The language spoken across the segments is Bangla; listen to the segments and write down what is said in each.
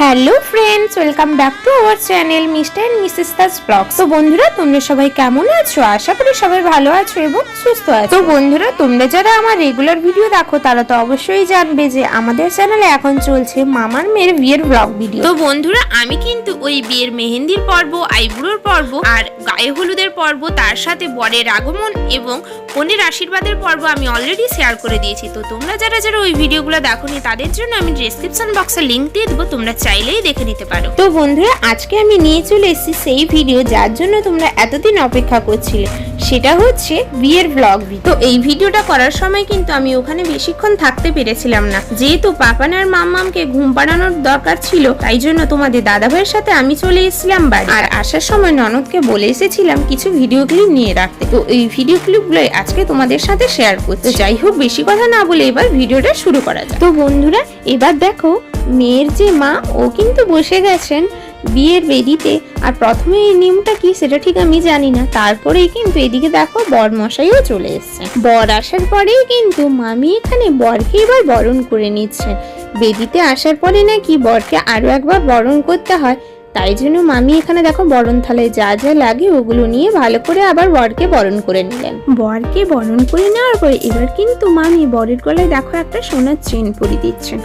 Hello friends, welcome back to our channel mister and missus Das vlog. তো বন্ধুরা, তোমরা সবাই কেমন আছো? আশা করি সবাই ভালো আছো এবং সুস্থ আছো। তো বন্ধুরা, তোমরা যারা আমার রেগুলার ভিডিও দেখো, তারা তো অবশ্যই জানবে যে আমাদের চ্যানেলে এখন চলছে মামার মেয়ের বিয়ের ব্লগ ভিডিও তো বন্ধুরা, আমি কিন্তু ওই বিয়ের মেহেন্দির পর্ব আইবুড়োর পর্ব আর গায়ে হলুদের পর্ব, তার সাথে বরের আগমন এবং কনের আশীর্বাদের পর্ব আমি অলরেডি শেয়ার করে দিয়েছি। তো তোমরা যারা যারা ওই ভিডিওগুলো দেখোনি, তাদের জন্য আমি ডিসক্রিপশন বক্সে লিংক দিয়ে দেবো, তোমরা চাইলেই দেখে নিতে পারো। তো বন্ধুরা, আজকে আমি নিয়ে চলে এসেছি সেই ভিডিও যার জন্য তোমরা এতদিন অপেক্ষা করছিলে। সেটা হচ্ছে বিয়ের ব্লগ তো এই ভিডিওটা করার সময় কিন্তু আমি ওখানে বেশিক্ষণ থাকতে পেরেছিলাম না। যেহেতু পাপান আর মাম্মামকে ঘুম পাড়ানোর দরকার ছিল, তাই জন্য তোমাদের দাদাভাইয়ের সাথে আমি চলে এসেছিলাম বাড়ি। আর আসার সময় ননদকে বলে এসেছিলাম কিছু ভিডিও ক্লিপ নিয়ে রাখতে। তো এই ভিডিও ক্লিপগুলোই আজকে তোমাদের সাথে শেয়ার করতে যাই হোক, বেশি কথা না বলে এবার ভিডিওটা শুরু করা যাক। তো বন্ধুরা, এবার দেখো মেয়ের যে মা, ও কিন্তু বসে গেছেন বিয়ের বেদিতে। আর প্রথমে এই নিয়মটা কি সেটা ঠিক আমি জানি না। তারপরেই কিন্তু এদিকে দেখো বর মশাইও চলে এসছে। বর আসার পরেই কিন্তু মামি এখানে বরকে এবার বরণ করে নিচ্ছেন বেদিতে আসার পরে নাকি বরকে আরও একবার বরণ করতে হয়। তাই জন্য মামি এখানে দেখো বরণ থালায় যা যা লাগে ওগুলো নিয়ে ভালো করে আবার বরকে বরণ করে নিলেন। বরকে বরণ করে নেওয়ার পরে এবার কিন্তু মামি বরের গলায় দেখো একটা সোনার চেন পরিয়ে দিচ্ছেন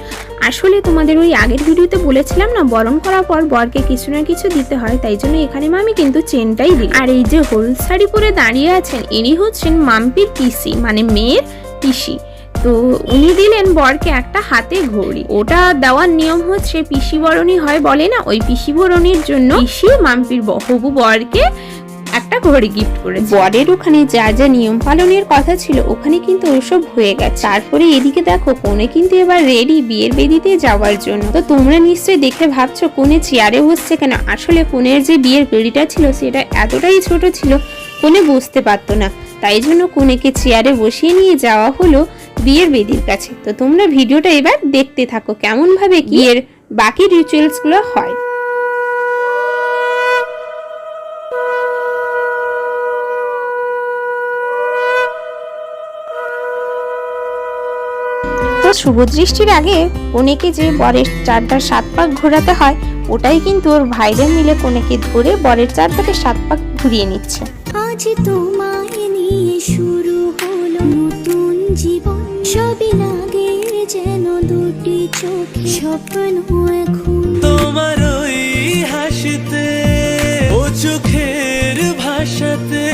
আসলে তোমাদের ওই আগের ভিডিওতে বলেছিলাম না, বরণ করার পর বরকে কিছু না কিছু দিতে হয়, তাই জন্য এখানে মামি কিন্তু চেনটাই দিই আর এই যে হলুদ শাড়ি পরে দাঁড়িয়ে আছেন, ইনি হচ্ছেন মাম্পির পিসি মানে মেয়ের পিসি। তো উনি দিলেন বরকে একটা হাতে ঘড়ি। ওটা দেওয়ার নিয়ম হচ্ছে পিসি বরণী হয় বলে না? ওই পিসি বরণীর জন্য পিসি মাম্পির হবু বরকে একটা ঘড়ি গিফট করে বরের ওখানে যা যা নিয়ম পালনের কথা ছিল, ওখানে কিন্তু ওসব হয়ে গেছে। তারপরে এদিকে দেখো কোনে কিন্তু এবার রেডি বিয়ের বেদিতে যাওয়ার জন্য। তো তোমরা নিশ্চয়ই দেখে ভাবছ কোনে চেয়ারে বসছে কেন? আসলে কোনের যে বিয়ের বেদিটা ছিল, সেটা এতটাই ছোট ছিল কোনে বসতে পারতো না। তাই জন্য কোনেকে চেয়ারে বসিয়ে নিয়ে যাওয়া হলো। বিয়ের বেদির কাছে। তো তোমরা ভিডিওটা এবার দেখতে থাকো কেমন ভাবে বিয়ের বাকি রিচুয়ালসগুলো হয় শুভ দৃষ্টির আগে কনেকে যে বরের চারধার সাত পাক ঘোরাতে হয়, ওটাই কিন্তু ওর ভাইরা মিলে কনেকে ধরে বরের চারধারে সাত পাক ঘুরিয়ে নিচ্ছে। আজ তোমায় নিয়ে শুরু দুটি চোখে স্বপ্ন এখন। তোমার ওই হাসিতে ও চোখের ভাষাতে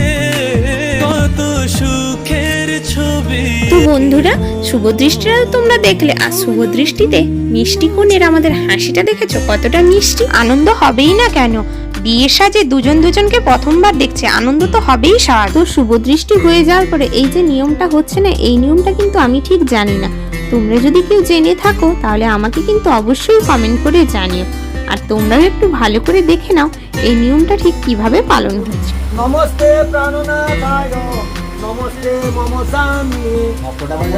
কত সুখের ছবি। তো বন্ধুরা শুভ দৃষ্টিটা তোমরা দেখলে আর শুভ দৃষ্টিতে মিষ্টি কোণের আমাদের হাসিটা দেখেছ? কতটা মিষ্টি? আনন্দ হবেই না কেন? বিয়ের সাজে দুজন দুজনকে প্রথমবার দেখছে। আনন্দ তো হবেই স্বাভাবিক তো শুভ দৃষ্টি হয়ে যাওয়ার পরে এই যে নিয়মটা হচ্ছে না এই নিয়মটা কিন্তু আমি ঠিক জানি না। তোমরা যদি কেউ জেনে থাকো তাহলে আমাকে কিন্তু অবশ্যই কমেন্ট করে জানিও। আর তোমরাও একটু ভালো করে দেখে নাও এই নিয়মটা ঠিক কীভাবে পালন হচ্ছে। নমস্তে প্রাণনাথায় নমস্তে মম স্বামী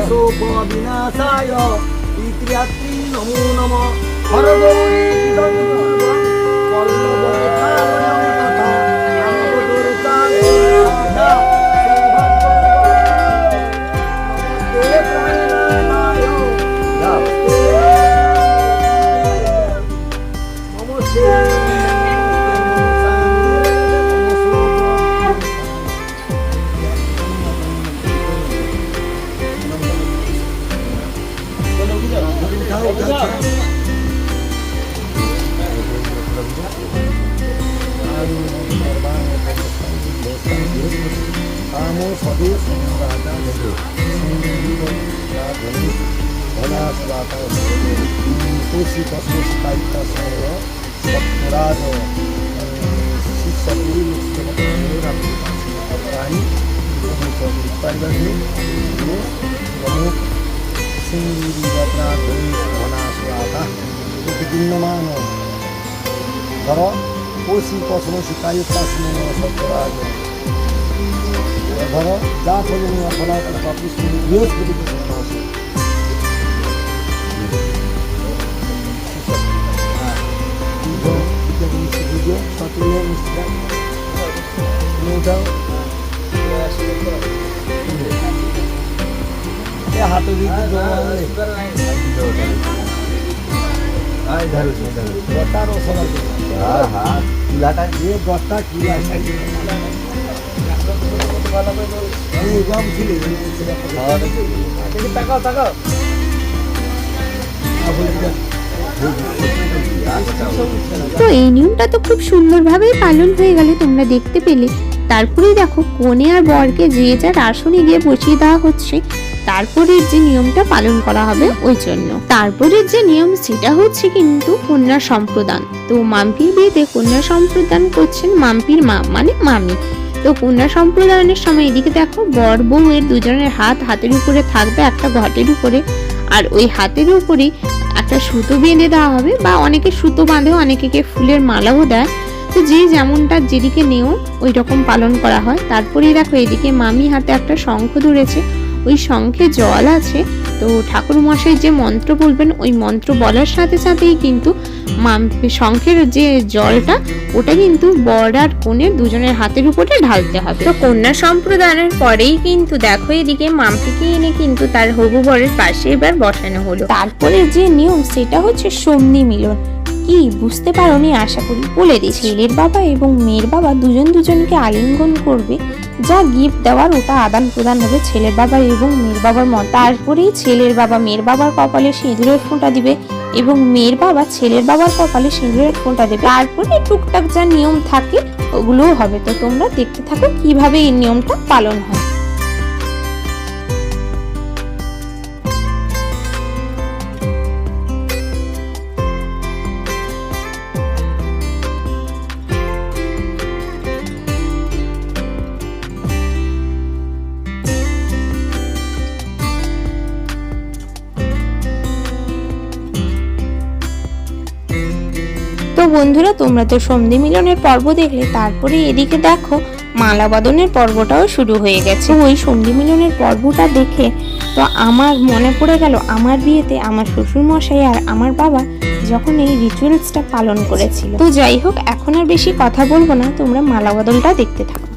শোক বিনাশায় পিতৃয়াত্রী নমো নম। হর গৌরী Lord, প্রাণী পারিবারিক নমো সিংহীরা ধনাশাখা বিদ্যমান ধর কোশি কসমো শিকায়িতা সত্তরাজ ধরো যা করে নিয়ে ফলা তাহলে পাপিস বৃহস্পতি আছে ভিডিও সতুল্য মিস্ত্রা ওটাও তো এই নিয়মটা তো খুব সুন্দরভাবেই পালন হয়ে গেল তোমরা দেখতে পেলে। তারপরেই দেখো কনে আর বরকে যে যার আসনে গিয়ে বসিয়ে দেওয়া হচ্ছে, তারপরের যে নিয়মটা পালন করা হবে ওই জন্য। তারপরের যে নিয়ম সেটা হচ্ছে কিন্তু কন্যা সম্প্রদান। তো মাম্পির বিয়েতে কন্যা সম্প্রদান করছেন মাম্পির মা মানে মামি। তো কন্যা সম্প্রদানের সময় এদিকে দেখো বর বউ এর দুজনের হাত হাতের উপরে থাকবে, একটা ঘটের উপরে। আর ওই হাতের উপরেই একটা সুতো বেঁধে দেওয়া হবে বা অনেকে সুতো বাঁধে অনেকে ফুলের মালাও দেয়। তো যে যেমনটা যেদিকে নেও ওই রকম পালন করা হয়। তারপরেই দেখো এদিকে মামি হাতে একটা শঙ্খ ধরেছে। ওই শঙ্খে জল আছে। তো ঠাকুর মশাই যে মন্ত্র বলবেন ওই মন্ত্র বলার সাথে সাথেই কিন্তু মাম- শঙ্খের যে জলটা ওটা কিন্তু বর আর কনের দুজনের হাতের উপরে ঢালতে হবে। তো কন্যা সম্প্রদানের পরেই কিন্তু দেখো এদিকে মাম্পিকে এনে কিন্তু তার হবু বরের পাশে এবার বসানো হলো। তারপরে যে নিয়ম সেটা হচ্ছে সন্ধি মিলন। কি বুঝতে পারোনি আশা করি। বলে দিই ছেলের বাবা এবং মেয়ের বাবা দুজন দুজনকে আলিঙ্গন করবে। যা গিফট দেওয়ার ওটা আদান প্রদান হবে ছেলের বাবা এবং মেয়ের বাবার মত তারপরেই ছেলের বাবা মেয়ের বাবার কপালে সিঁদুরের ফোঁটা দিবে এবং মেয়ের বাবা ছেলের বাবার কপালে সিঁদুরের ফোঁটা দেবে। তারপরে টুকটাক যা নিয়ম থাকে, ওগুলোও হবে। তো তোমরা দেখতে থাকো কীভাবে এই নিয়মটা পালন হয়। বন্ধুরা, তোমরা তো সন্ধি মিলনের পর্ব দেখলে তারপরে এদিকে দেখো মালা বদনের পর্বটাও শুরু হয়ে গেছে। ওই সন্ধি মিলনের পর্বটা দেখে তো আমার মনে পড়ে গেল, আমার বিয়েতে আমার শ্বশুর মশাই আর আমার বাবা যখন এই রিচুয়ালসটা পালন করেছিল। তো যাই হোক, এখন আর বেশি কথা বলব না, তোমরা মালা বদলটা দেখতে থাকো।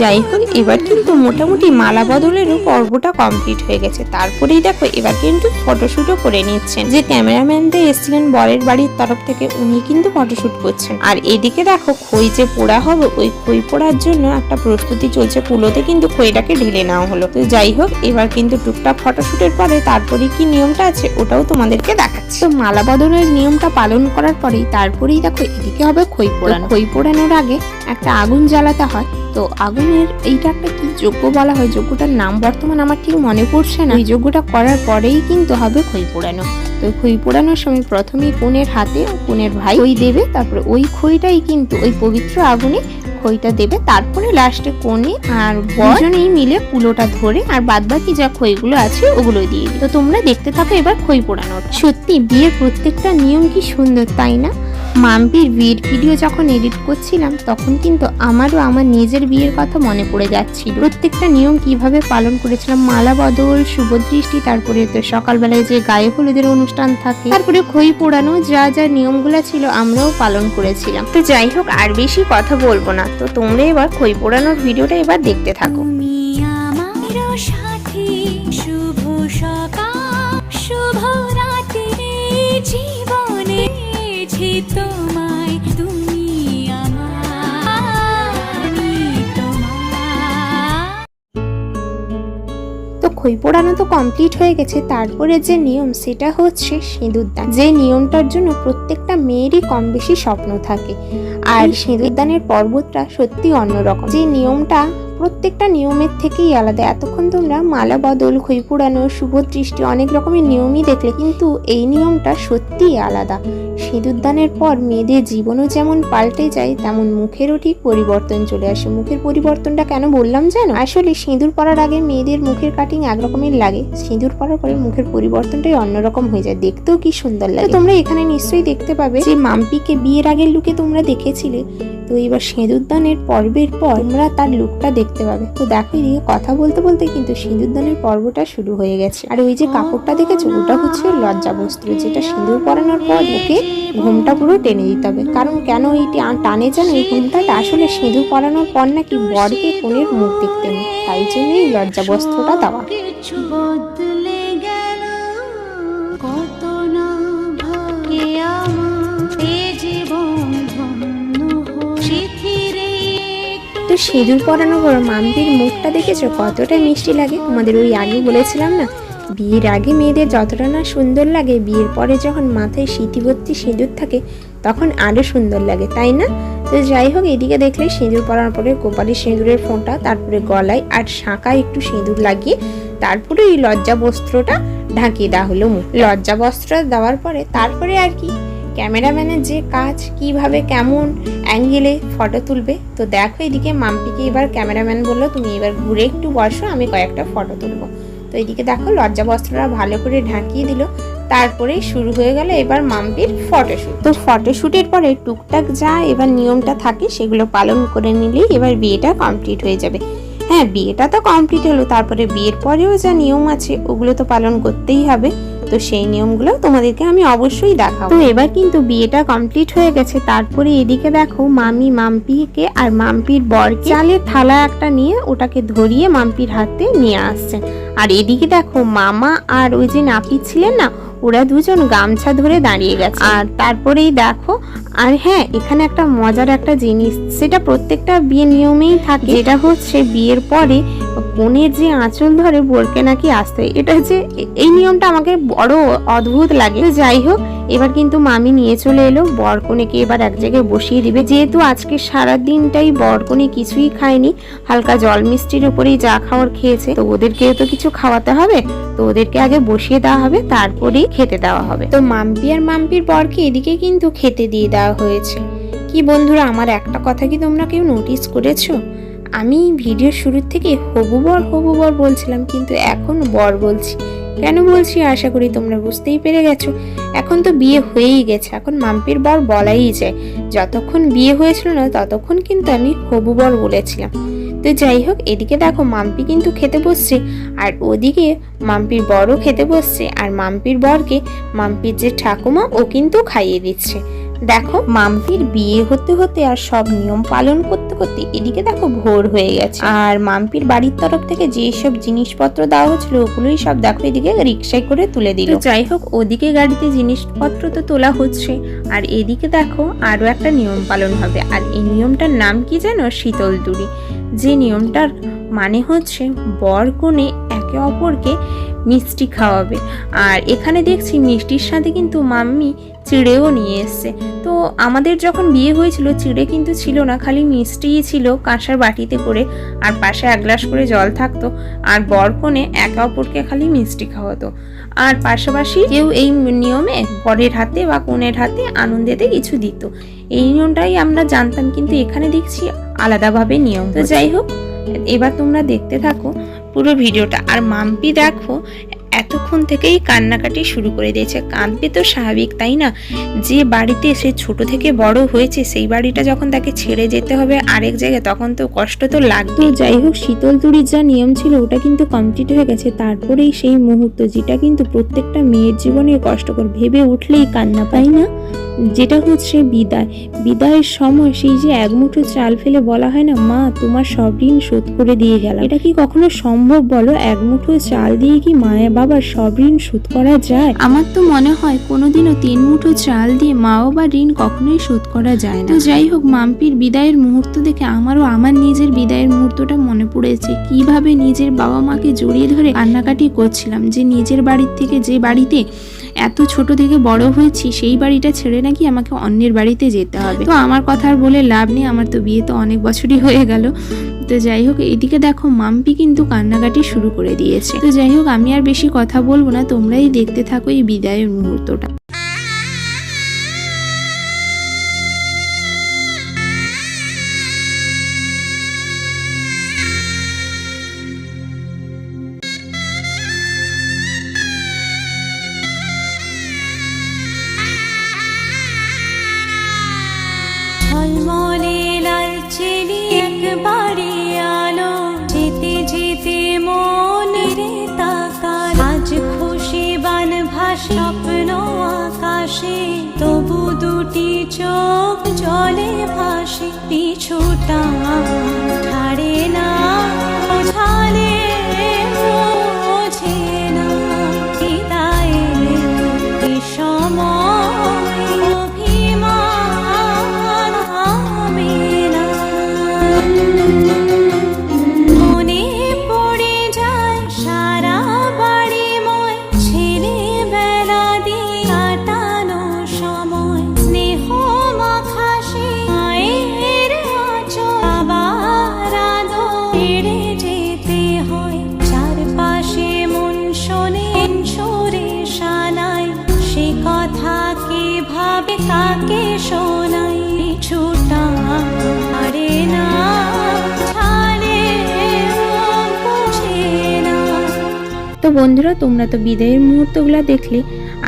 যাই হোক, এবার কিন্তু মোটামুটি মালা বদলেরও পর্বটা কমপ্লিট হয়ে গেছে। তারপরেই দেখো, এবার কিন্তু ফটোশুটও করে নিচ্ছেন। যে ক্যামেরাম্যানটা এসেছিলেন বরের বাড়ির তরফ থেকে, উনি কিন্তু ফটোশুট করছেন। আর এদিকে দেখো, খই যে পোড়া হবে, ওই খই পোড়ার জন্য একটা প্রস্তুতি চলছে। কুলোতে কিন্তু খইটাকে ঢেলে নেওয়া হলো। তো যাই হোক, এবার কিন্তু টুকটাক ফটোশুটের পরে তারপরে কি নিয়মটা আছে, ওটাও তোমাদেরকে দেখাচ্ছি। তো মালা বদলের নিয়মটা পালন করার পরেই তারপরেই দেখো, এদিকে হবে খই পোড়ানো। খই পোড়ানোর আগে একটা আগুন জ্বালাতে হয়। তো আগুনের এইটা একটা কি যজ্ঞ বলা হয়? যজ্ঞটার নাম বর্তমান আমার ঠিক মনে পড়ছে না। ওই যজ্ঞটা করার পরেই কিন্তু হবে খই পোড়ানো। তো খই পোড়ানোর সময় প্রথমেই কোনের হাতে কোনের ভাই খই দেবে, তারপরে ওই খইটাই কিন্তু ওই পবিত্র আগুনে খইটা দেবে, তারপরে লাস্টে কোণে আর বজনেই মিলে কুলোটা ধরে আর বাদবাকি যা খইগুলো আছে ওগুলো দিয়ে তো তোমরা দেখতে থাকো এবার খই পোড়ানোর সত্যি, বিয়ের প্রত্যেকটা নিয়ম কি সুন্দর, তাই না? মাম্পির বিয়ের ভিডিও যখন এডিট করছিলাম, তখন কিন্তু আমারও আমার নিজের বিয়ের কথা মনে পড়ে যাচ্ছিল। প্রত্যেকটা নিয়ম কীভাবে পালন করেছিলাম, মালা বদল, শুভ দৃষ্টি, তারপরে তো সকালবেলায় যে গায়ে হলুদের অনুষ্ঠান থাকে, তারপরে খই পোড়ানো, যা যা নিয়মগুলো ছিল আমরাও পালন করেছিলাম। তো যাই হোক, আর বেশি কথা বলব না। তো তোমরা এবার খই পোড়ানোর ভিডিওটা এবার দেখতে থাকো। তোমায় তুমি তো খই পোড়ানো তো কমপ্লিট হয়ে গেছে তারপরে যে নিয়ম সেটা হচ্ছে সিঁদুরদান যে নিয়মটার জন্য প্রত্যেকটা মেয়েরই কম বেশি স্বপ্ন থাকে। আর সিঁদুরদানের পর্বতটা সত্যি অন্যরকম। যে নিয়মটা প্রত্যেকটা নিয়মের থেকেই আলাদা। এতক্ষণ তোমরা মালা, বদল, খই পুরানো শুভ দৃষ্টি, অনেক রকমের নিয়মই দেখলে কিন্তু এই নিয়মটা সত্যিই আলাদা। সিঁদুরদানের পর মেয়েদের জীবনও যেমন পাল্টে যায়, তেমন মুখেরও ঠিক পরিবর্তন চলে আসে। মুখের পরিবর্তনটা কেন বললাম জানো? আসলে সিঁদুর পরার আগে মেয়েদের মুখের কাটিং একরকমের লাগে। সিঁদুর পরার পরে মুখের পরিবর্তনটাই অন্যরকম হয়ে যায়। দেখতেও কি সুন্দর লাগে। তোমরা এখানে নিশ্চয়ই দেখতে পাবে যে মাম্পিকে বিয়ের আগের লুকে তোমরা দেখেছিলে। তো এবার সিঁদুরদানের পর্বের পর তোমরা তার লুকটা দেখতে পাবে তো দেখো এদিকে কথা বলতে বলতে কিন্তু সিঁদুরদানের পর্বটা শুরু হয়ে গেছে। আর ওই যে কাপড়টা দেখেছ, ওটা হচ্ছে লজ্জা বস্ত্র যেটা সিঁদুর পরানোর পর ওকে ঘুমটা পুরো টেনে দিতে হবে। কারণ কেন এই টানে যেন এই ঘুমটাটা? আসলে সিঁদুর পরানোর পর নাকি বরকে কোণের মুখ দেখতে নেই তাই এই লজ্জা বস্ত্রটা দেওয়া সিঁদুর পরানোর পর মাম্পির মুখটা দেখেছ? কতটা মিষ্টি লাগে। তোমাদের ওই আগে বলেছিলাম না? বিয়ের আগে মেয়েদের যতটা না সুন্দর লাগে, বিয়ের পরে যখন মাথায় স্মৃতিভর্তি সিঁদুর থাকে, তখন আরও সুন্দর লাগে, তাই না? তো যাই হোক, এদিকে দেখলে সিঁদুর পরানোর পরে গোপালের সিঁদুরের ফোঁটা, তারপরে গলায় আর শাঁখায় একটু সিঁদুর লাগিয়ে, তারপরে এই লজ্জা বস্ত্রটা ঢাকিয়ে দেওয়া হলো লজ্জা বস্ত্র দেওয়ার পরে তারপরে আর কি? ক্যামেরাম্যানের যে কাজ, কীভাবে, কেমন অ্যাঙ্গেলে ফটো তুলবে, তো দেখো এদিকে মাম্পিকে এবার ক্যামেরাম্যান বলল, তুমি এবার ঘুরে একটু বসো, আমি কয়েকটা ফটো তুলবো। তো এদিকে দেখো লজ্জা বস্ত্রটা ভালো করে ঢাকিয়ে দিল, তারপরে শুরু হয়ে গেল এবার মাম্পির ফটোশ্যুট তো ফটোশ্যুটের পরে টুকটাক যা এবার নিয়মটা থাকে, সেগুলো পালন করে নিলেই এবার বিয়েটা কমপ্লিট হয়ে যাবে। হ্যাঁ বিয়েটা তো কমপ্লিট হলো, তারপরে বিয়ের পরেও যা নিয়ম আছে, ওগুলো তো পালন করতেই হবে। তো সেই নিয়মগুলো তোমাদেরকে আমি অবশ্যই দেখাবো। তো এবার কিন্তু বিয়েটা কমপ্লিট হয়ে গেছে। তারপরে এদিকে দেখো মামি মাম্পিকে আর মাম্পির বরকে চালের থালা একটা নিয়ে ওটাকে ধরিয়ে মাম্পির হাতে নিয়ে আসছে। আর এদিকে দেখো মামা আর ওই যে নাপিত ছিলেন না ওরা দুজন গামছা ধরে দাঁড়িয়ে গেছে। আর তারপরেই দেখো আর হ্যাঁ এখানে একটা মজার একটা জিনিস সেটা প্রত্যেকটা বিয়ের নিয়মেই থাকে। যেটা হচ্ছে বিয়ের পরে বোনের যে আঁচল ধরে বোরকে নাকি আসতে। এটা যে এই নিয়মটা আমাকে বড় অদ্ভুত লাগে। যাই হোক, এবার কিন্তু মামি নিয়ে চলে এলো। বরকনেকে এবার এক জায়গায় বসিয়ে দিবে। যেহেতু আজকে সারা দিনটাই বরকনে কিছুই খায়নি, হালকা জল মিষ্টির উপরেই যা খাওয়ার খেয়েছে, তো ওদেরকেও তো কিছু খাওয়াতে হবে। তো ওদেরকে আগে বসিয়ে দেওয়া হবে, তারপরেই খেতে দেওয়া হবে। তো মাম্পি আর মাম্পির বরকে এদিকে কিন্তু খেতে দিয়ে দেওয়া হয়েছে। কি বন্ধুরা, আমার একটা কথা কি তোমরা কেউ নোটিস করেছ? আমি ভিডিও শুরুর থেকে হবু বর হবু বর বলছিলাম, কিন্তু এখন বর বলছি। কেন বলছি? আশা করি তোমরা বুঝতেই পেরে গেছো। এখন তো বিয়ে হয়েই গেছে, এখন মাম্পির বর বলাই যায়। যতক্ষণ বিয়ে হয়েছিল না, ততক্ষণ কিন্তু আমি হবু বর বলেছিলাম। তো যাই হোক, এদিকে দেখো মাম্পি কিন্তু খেতে বসছে, আর ওদিকে মাম্পির বরও খেতে বসছে, আর মাম্পির বরকে মাম্পির যে ঠাকুমা, ও কিন্তু খাইয়ে দিচ্ছে। দেখো মাম্পির বিয়ে হতে হতে আর সব নিয়ম পালন করতে করতে এদিকে দেখো ভোর হয়ে গেছে। আর মাম্পির বাড়ির তরফ থেকে যে সব জিনিসপত্র দেওয়া হচ্ছিল ওগুলোই সব দেখো এদিকে রিক্সায় করে তুলে দিল। যাই হোক, ওদিকে গাড়িতে জিনিসপত্র তো তোলা হচ্ছে। আর এদিকে দেখো আরও একটা নিয়ম পালন হবে। আর এই নিয়মটার নাম কি জানো শীতল দুরি। যে নিয়মটার মানে হচ্ছে বর কনে একে অপরকে মিষ্টি খাওয়াবে। আর এখানে দেখছি মিষ্টির সাথে কিন্তু মাম্মি চিড়েও নিয়ে এসছে। তো আমাদের যখন বিয়ে হয়েছিল, চিড়ে কিন্তু ছিল না, খালি মিষ্টিই ছিল কাঁসার বাটিতে করে আর পাশে এক গ্লাস করে জল থাকতো আর বরকনে একে অপরকে খালি মিষ্টি খাওয়াতো। আর পাশাপাশি কেউ এই নিয়মে বরের হাতে বা কনের হাতে আনন্দেতে কিছু দিত। এই নিয়মটাই আমরা জানতাম, কিন্তু এখানে দেখছি আলাদাভাবে নিয়ম। তো যাই হোক, এবার তোমরা দেখতে থাকো পুরো ভিডিওটা। আর মাম্পি দেখো এতক্ষণ থেকেই কান্নাকাটি শুরু করে দিয়েছে। কাঁদবে তো স্বাভাবিক, তাই না? যে বাড়িতে সে ছোট থেকে বড় হয়েছে, সেই বাড়িটা যখন তাকে ছেড়ে যেতে হবে আরেক জায়গায়, তখন তো কষ্ট তো লাগবে যাই হোক, শীতল তুরির যা নিয়ম ছিল, ওটা কিন্তু কমপ্লিট হয়ে গেছে। তারপরেই সেই মুহূর্ত, যেটা কিন্তু প্রত্যেকটা মেয়ের জীবনে কষ্টকর, ভেবে উঠলেই কান্না পাই না। যেটা হচ্ছে বিদায়। বিদায়ের সময় সেই যে এক মুঠো চাল ফেলে বলা হয় না মা তোমার সব ঋণ শোধ করে দিয়ে গেলাম। এটা কি কখনো সম্ভব বলো? এক মুঠো চাল দিয়ে কি মায়ের বাবার সব ঋণ শোধ করা যায়? আমার তো মনে হয় কোনোদিনও তিন মুঠো চাল দিয়ে মা বাবার ঋণ কখনোই শোধ করা যায় না। তো যাই হোক মাম্পির বিদায়ের মুহূর্ত দেখে আমারও আমার নিজের বিদায়ের মুহূর্তটা মনে পড়েছে। কীভাবে নিজের বাবা মাকে জড়িয়ে ধরে কান্নাকাটি করছিলাম যে নিজের বাড়ির থেকে যে বাড়িতে এত ছোট থেকে বড় হয়েছি, সেই বাড়িটা ছেড়ে নাকি আমাকে অন্যের বাড়িতে যেতে হবে। তো আমার কথা আর বলে লাভ নেই, আমার তো বিয়ে তো অনেক বছরই হয়ে গেল। তো যাই হোক, এদিকে দেখো মাম্পি কিন্তু কান্নাকাটি শুরু করে দিয়েছে। তো যাই হোক, আমি আর বেশি কথা বলব না, তোমরাই দেখতে থাকো এই বিদায়ের মুহূর্তটা। চোখ জলে ভাসি পিছুটা বন্ধুরা, তোমরা তো বিদায়ের মুহূর্তগুলো দেখলে।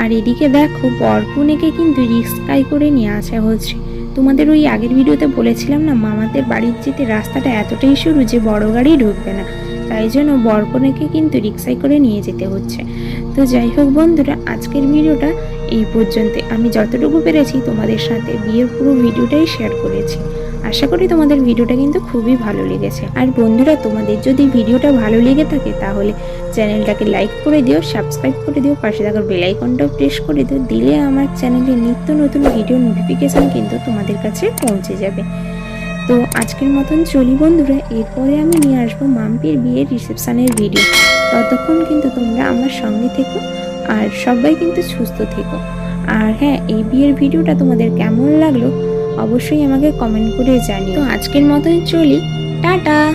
আর এদিকে দেখো, বরকুনেকে কিন্তু রিক্সায় করে নিয়ে আসা হচ্ছে। তোমাদের ওই আগের ভিডিওতে বলেছিলাম না, মামাদের বাড়ির যেতে রাস্তাটা এতটাই সরু যে বড় গাড়ি ঢুকবে না। তাই জন্য বরকনেকে কিন্তু রিক্সায় করে নিয়ে যেতে হচ্ছে। তো যাই হোক বন্ধুরা, আজকের ভিডিওটা এই পর্যন্ত আমি যতটুকু পেরেছি তোমাদের সাথে বিয়ের পুরো ভিডিওটাই শেয়ার করেছি। আশা করি তোমাদের ভিডিওটা কিন্তু খুবই ভালো লেগেছে। আর বন্ধুরা, তোমাদের যদি ভিডিওটা ভালো লেগে থাকে, তাহলে চ্যানেলটাকে লাইক করে দিও সাবস্ক্রাইব করে দিও, পাশে থাকার বেল আইকনটাও প্রেস করে দিও, দিলে আমার চ্যানেলে নিত্য নতুন ভিডিও নোটিফিকেশান কিন্তু তোমাদের কাছে পৌঁছে যাবে। তো আজকের মতন চলি বন্ধুরা, এরপরে আমি নিয়ে আসব মাম্পির বিয়ের রিসেপশানের ভিডিও ততক্ষণ কিন্তু তোমরা আমার সঙ্গে থেকো, আর সবাই কিন্তু সুস্থ থেকো। আর হ্যাঁ এই বিয়ের ভিডিওটা তোমাদের কেমন লাগল অবশ্যই আমাকে কমেন্ট করে জানিও। তো আজকের মতোই চলি। টাটা!